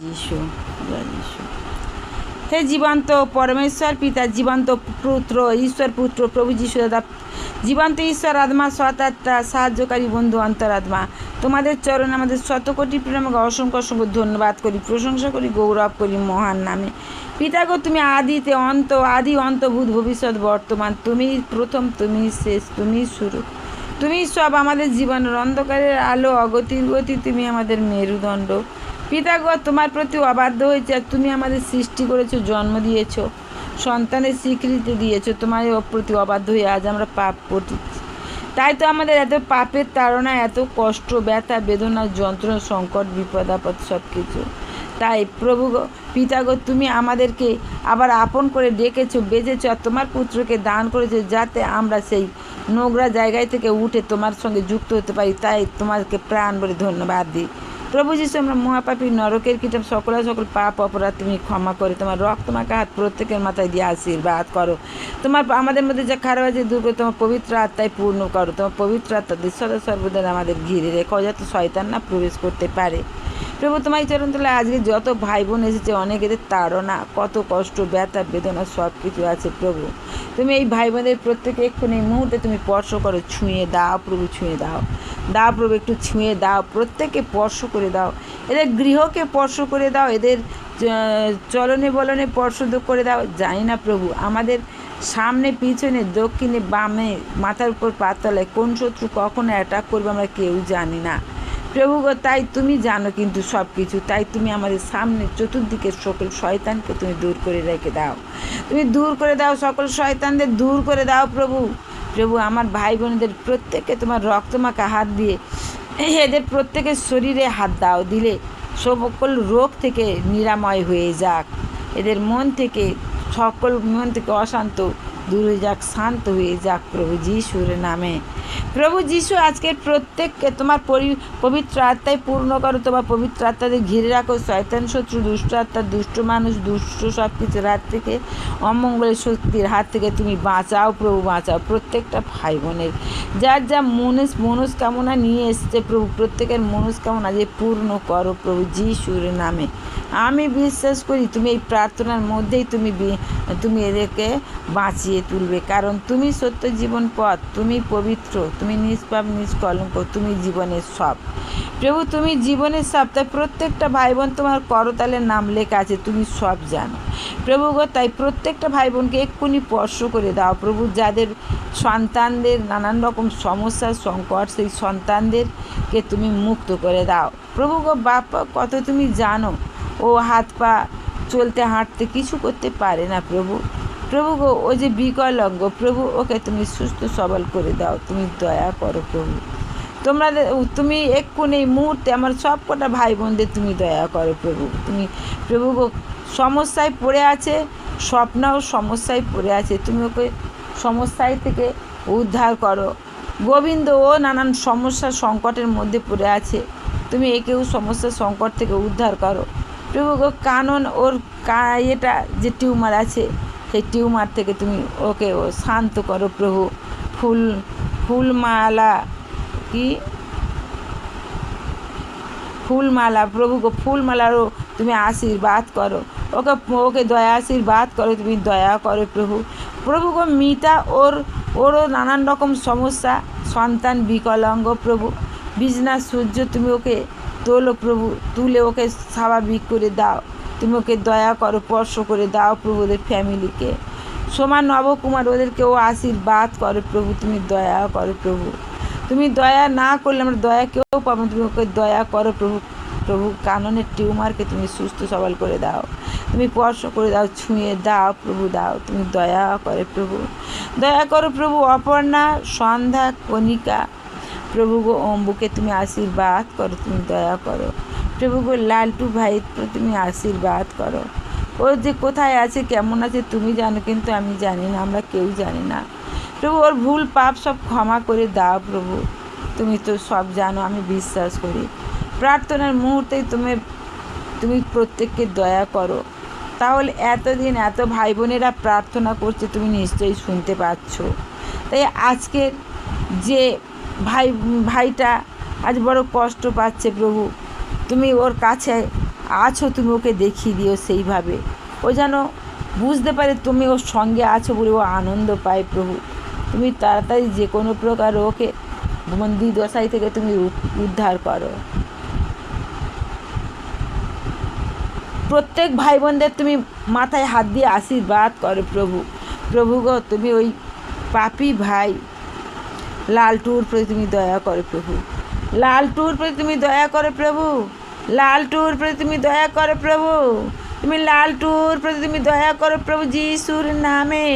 যিশু যিশু। হে জীবন্ত পরমেশ্বর, পিতা জীবন্ত পুত্র, ঈশ্বর পুত্র, প্রভু যিশু দাদা, জীবন্ত ঈশ্বর, আত্মা সতাত্মা সাহায্যকারী বন্ধু, অন্তরাত্মা। তোমাদের চরণ আমাদের শতকোটি প্রেমকে অসংখ্য অসংখ্য ধন্যবাদ করি, প্রশংসা করি, গৌরব করি মহান নামে। পিতা গো, তুমি আদিতে অন্ত, আদি অন্তভূত ভবিষ্যৎ বর্তমান, তুমি প্রথম, তুমি শেষ, তুমি শুরু। তুমি সব আমাদের জীবনের অন্ধকারের আলো, অগতির গতি, তুমি আমাদের মেরুদণ্ড। পিতাগো তোমার প্রতি অবাধ্য হয়েছে। তুমি আমাদের সৃষ্টি করেছ জন্ম দিয়েছ সন্তানের স্বীকৃতি দিয়েছ। তোমার প্রতি অবাধ্য হয়ে আজ আমরা পাপ করছি। তাই তো আমাদের এত পাপের তাড়না এত কষ্ট ব্যথা বেদনা যন্ত্রণা সংকট বিপদ আপদ সব কিছু তাই প্রভু গো, পিতা গো তুমি আমাদেরকে আবার আপন করে ডেকেছো বেঁচেছো আর তোমার পুত্রকে দান করেছ যাতে আমরা সেই নোংরা জায়গায় থেকে উঠে তোমার সঙ্গে যুক্ত হতে পারি। তাই তোমাকে প্রাণ বলে ধন্যবাদ দিই। প্রভু যিশু, আমরা মহাপাপী, নরকের কিতাব, সকল সকল পাপ, অপরাধ তুমি ক্ষমা করে, তোমার রক্ত মাখা হাত প্রত্যেকের মাথায় দিয়ে আশীর্বাদ করো। তোমার আমাদের মধ্যে যা খারাপ আছে, দূর করে তোমার পবিত্র আত্মায় পূর্ণ করো। তোমার পবিত্র আত্মা দিয়ে সদা সর্বদা আমাদের ঘিরে রেখো, যাতে শয়তান না প্রবেশ করতে পারে। প্রভু, তোমার চরণ তোলা আজকে যত ভাই বোন এসেছে, অনেকেদের তাড়না, কত কষ্ট, ব্যথা, বেদনা সব কিছু আছে প্রভু। তুমি এই ভাই বোনদের প্রত্যেকে এক্ষুনি এই মুহূর্তে তুমি স্পর্শ করো, ছুঁয়ে দাও, প্রভু ছুঁয়ে দাও। দাও প্রভু, একটু ছুঁয়ে দাও, প্রত্যেককে স্পর্শ করে দাও। এদের গৃহকে স্পর্শ করে দাও, এদের চলনে বলনে স্পর্শ করে দাও। জানি না প্রভু, আমাদের সামনে, পিছনে, দক্ষিণে, বামে, মাথার উপর পাতলায় কোন শত্রু কখন অ্যাটাক করবে আমরা কেউ জানি না। প্রভু তাই তুমি জানো কিন্তু সব কিছু তাই তুমি আমাদের সামনে চতুর্দিকের সকল শয়তানকে তুমি দূর করে রেখে দাও। তুমি দূর করে দাও সকল শয়তানদের, দূর করে দাও প্রভু। প্রভু, আমার ভাই বোনদের প্রত্যেককে তোমার রক্তমাখা হাত দিয়ে, এদের প্রত্যেকের শরীরে হাত দাও দিলে সকল রোগ থেকে নিরাময় হয়ে যাক। এদের মন থেকে, সকল মন থেকে অশান্ত দূর যাক, শান্ত হয়ে যাক প্রভু যিশুর নামে। প্রভু যিশু, আজকের প্রত্যেককে তোমার পবিত্র আত্মায় পূর্ণ করো, তোমার পবিত্র আত্মাদের ঘিরে রাখো। শয়তান শত্রু, দুষ্ট আত্মা, দুষ্ট মানুষ, দুষ্ট সব কিছুর হাত থেকে, অমঙ্গলের শক্তির হাত থেকে তুমি বাঁচাও, প্রভু বাঁচাও। প্রত্যেকটা ভাই বোনের যার যা মনস, মনস্কামনা নিয়ে এসছে প্রভু, প্রত্যেকের মনস্কামনা যে পূর্ণ করো প্রভু যিশুর নামে। আমি বিশ্বাস করি তুমি এই প্রার্থনার মধ্যেই তুমি তুমি এদেরকে বাঁচিয়ে তুলবে। কারণ তুমি সত্য জীবন পথ, তুমি পবিত্র। তুমি নিষ্পাপ নিষ্কলঙ্ক তুমি জীবনের সব। প্রভু, তুমি জীবনের সব, তাই প্রত্যেকটা ভাই বোন তোমার করতালের নাম লেখা আছে, তুমি সব জানো। প্রভু গো, তাই প্রত্যেকটা ভাই বোনকে এক্ষুনি স্পর্শ করে দাও। প্রভু, যাদের সন্তানদের নানান রকম সমস্যা, সংকট, সেই সন্তানদেরকে তুমি মুক্ত করে দাও। প্রভু গো, বাপা কত তুমি জানো, ও হাত পা চলতে, হাঁটতে কিছু করতে পারে না প্রভু। প্রভু গো ও যে বিকলাঙ্গ, প্রভু, ওকে তুমি সুস্থ সবল করে দাও, তুমি দয়া করো প্রভু। তোমরা তুমি এক্ষুনি এই মুহূর্তে আমার সব কটা ভাই বোনদের তুমি দয়া করো প্রভু। তুমি, প্রভু গো, সমস্যায় পড়ে আছে, স্বপ্নাও সমস্যায় পড়ে আছে, তুমি ওকে সমস্যায় থেকে উদ্ধার করো। গোবিন্দ ও নানান সমস্যা সংকটের মধ্যে পড়ে আছে, তুমি একেও সমস্যা সংকট থেকে উদ্ধার করো। প্রভু গো, কানন ওর এটা যে টিউমার আছে সেই টিউমার থেকে তুমি ওকে শান্ত করো প্রভু। ফুল, ফুলমালা কি? ফুলমালা প্রভু গো ফুলমালারও তুমি আশীর্বাদ করো। ওকে ওকে দয়া, আশীর্বাদ করো, তুমি দয়া করো প্রভু। প্রভু গো মিতা, ওর, ওরও নানান রকম সমস্যা, সন্তান বিকলাঙ্গ প্রভু। বিজনা সূর্য তুমি ওকে তোলো প্রভু, তুলে ওকে স্বাভাবিক করে দাও। তুমি ওকে দয়া করো, স্পর্শ করে দাও প্রভু ওদের ফ্যামিলিকে। সোমা নবকুমার ওদেরকে ও আশীর্বাদ করো, প্রভু, তুমি দয়া করো, প্রভু। তুমি দয়া না করলে আমরা দয়া কেউ পাবো তুমি ওকে দয়া করো, প্রভু। প্রভু, কাননের টিউমারকে তুমি সুস্থ সবল করে দাও। তুমি স্পর্শ করে দাও, ছুঁয়ে দাও, প্রভু দাও। তুমি দয়া করে, প্রভু। দয়া করো, প্রভু, অপর্ণা, সন্ধ্যা, কণিকা। প্রভু গো, অম্বুকে তুমি আশীর্বাদ করো, তুমি দয়া করো। প্রভু গো, লালটু প্রতি তুমি আশীর্বাদ করো। ও যে কোথায় আছে, কেমন আছে, তুমি জানো, কিন্তু আমি জানি না, আমরা কেউ জানি না। প্রভু, ওর ভুল পাপ সব ক্ষমা করে দাও প্রভু। তুমি তো সব জানো, আমি বিশ্বাস করি। প্রার্থনার মুহূর্তেই তুমি তুমি প্রত্যেককে দয়া করো। তাহলে এতদিন এত ভাই বোনেরা প্রার্থনা করছে, তুমি নিশ্চয়ই শুনতে পাচ্ছ। তাই আজকের যে ভাই, ভাইটা আজ বড় কষ্ট পাচ্ছে প্রভু তুমি ওর কাছে আছো, তুমি ওকে দেখিয়ে দিও সেইভাবে। ও যেন বুঝতে পারে তুমি ওর সঙ্গে আছো বলে ও আনন্দ পায় প্রভু। তুমি তাড়াতাড়ি যে কোনো প্রকার ওকে বন্দি দশাই থেকে তুমি উদ্ধার করো। প্রত্যেক ভাই বোনদের তুমি মাথায় হাত দিয়ে আশীর্বাদ করো প্রভু। প্রভু গো, তুমি ওই পাপি ভাই, লালটুর প্রতি তুমি দয়া করো প্রভু। লালটুর প্রতি তুমি দয়া করো প্রভু। লালটুর প্রতি তুমি দয়া করো প্রভু। তুমি লালটুর প্রতি তুমি দয়া করো প্রভু যিশুর নামে।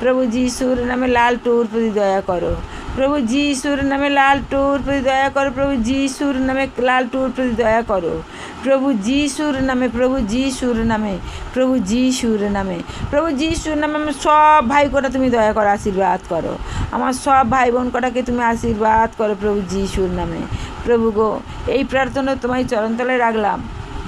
প্রভু যিশুর নামে লালটুর প্রতি দয়া করো। প্রভু যিশুর নামে লালটুর প্রতি দয়া করো। প্রভু যিশুর নামে লালটুর প্রতি দয়া করো। প্রভু যিশুর নামে, প্রভু যিশুর নামে, প্রভু যিশুর নামে। প্রভু যিশুর নামে আমার সব ভাই কটা তুমি দয়া করো আশীর্বাদ করো। আমার সব ভাই বোন কটাকে তুমি আশীর্বাদ করো প্রভু যিশুর নামে। প্রভু গো, এই প্রার্থনা তোমায় চরণতলায় রাখলাম।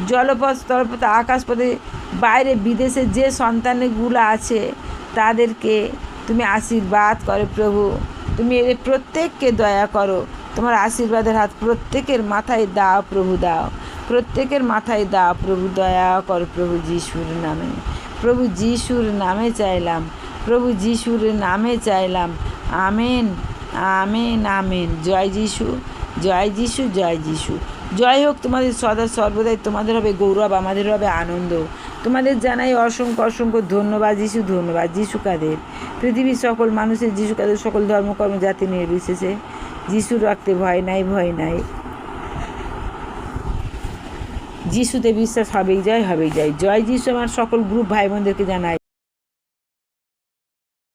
জলপথ স্থলপথ আকাশপথে, বাইরে বিদেশে যে সন্তানগুলো আছে, তাদেরকে তুমি আশীর্বাদ করো প্রভু। তুমি এদের প্রত্যেককে দয়া করো। তোমার আশীর্বাদের হাত প্রত্যেকের মাথায় দাও প্রভু, দাও। প্রত্যেকের মাথায় দাও প্রভু দয়া কর, প্রভু যিশুর নামে। প্রভু যিশুর নামে চাইলাম, প্রভু যিশুর নামে চাইলাম। Amen amen amen. জয় যিশু জয় যিশু জয় যিশু। জয় হোক তোমাদের সদা সর্বদাই, তোমাদের হবে গৌরব, আমাদের হবে আনন্দ। তোমাদের জানাই অসংখ্য অসংখ্য ধন্যবাদ যিশু ধন্যবাদ যিশু কাদের। পৃথিবীর সকল মানুষের, যিশু কাদের সকল ধর্মকর্ম, জাতি নির্বিশেষে। যিশুর রক্তে ভয় নাই ভয় নাই। যিশুতে বিশ্বাস হবেই যায় হবেই যায় জয় যিশু আমার সকল গ্রুপ ভাই বোনদেরকে জানাই।